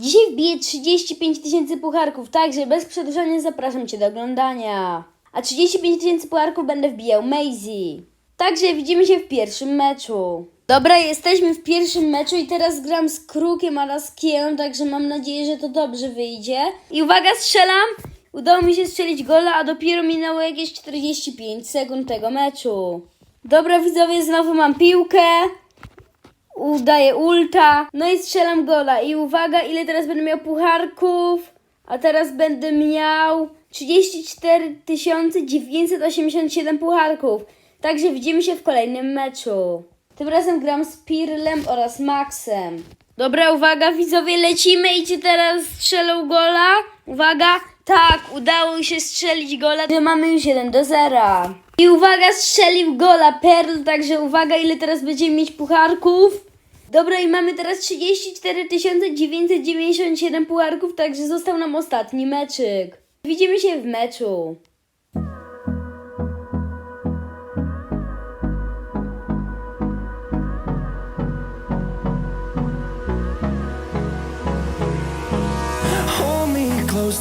Dzisiaj wbiję 35 tysięcy pucharków, także bez przedłużania zapraszam Cię do oglądania. A 35 tysięcy pucharków będę wbijał Maisie. Także widzimy się w pierwszym meczu. Dobra, jesteśmy w pierwszym meczu i teraz gram z Krukiem oraz Kiełem, także mam nadzieję, że to dobrze wyjdzie. I uwaga, strzelam! Udało mi się strzelić gola, a dopiero minęło jakieś 45 sekund tego meczu. Dobra, widzowie, znowu mam piłkę. Udaję ulta. No i strzelam gola. I uwaga, ile teraz będę miał pucharków? A teraz będę miał 34 987 pucharków. Także widzimy się w kolejnym meczu. Tym razem gram z Pirlem oraz Maxem. Dobra, uwaga, widzowie, lecimy i ci teraz strzelą gola. Uwaga, tak, udało się strzelić gola. My mamy już 1 do 0. I uwaga, strzelił gola Perl, także uwaga, ile teraz będziemy mieć pucharków. Dobra, i mamy teraz 34 997 pucharków, także został nam ostatni meczyk. Widzimy się w meczu.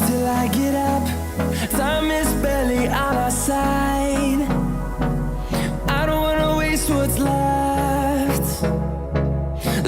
Till I get up. Time is barely on our side. I don't wanna waste what's left.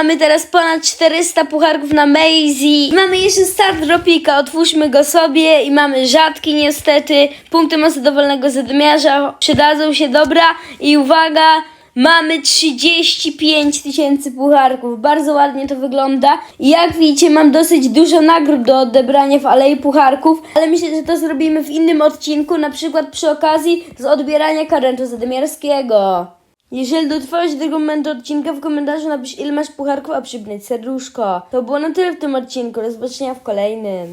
Mamy teraz ponad 400 pucharków na Maisie. Mamy jeszcze start dropika, otwórzmy go sobie i mamy rzadki niestety. Punkty mocy dowolnego zadymiarza przydadzą się, dobra. I uwaga, mamy 35 tysięcy pucharków. Bardzo ładnie to wygląda. Jak widzicie, mam dosyć dużo nagród do odebrania w Alei Pucharków, ale myślę, że to zrobimy w innym odcinku, na przykład przy okazji z odbierania karentu zadymiarskiego. Jeżeli dotrwałeś do tego momentu odcinka, w komentarzu napisz ile masz pucharków, a przypnij serduszko. To było na tyle w tym odcinku, do zobaczenia w kolejnym.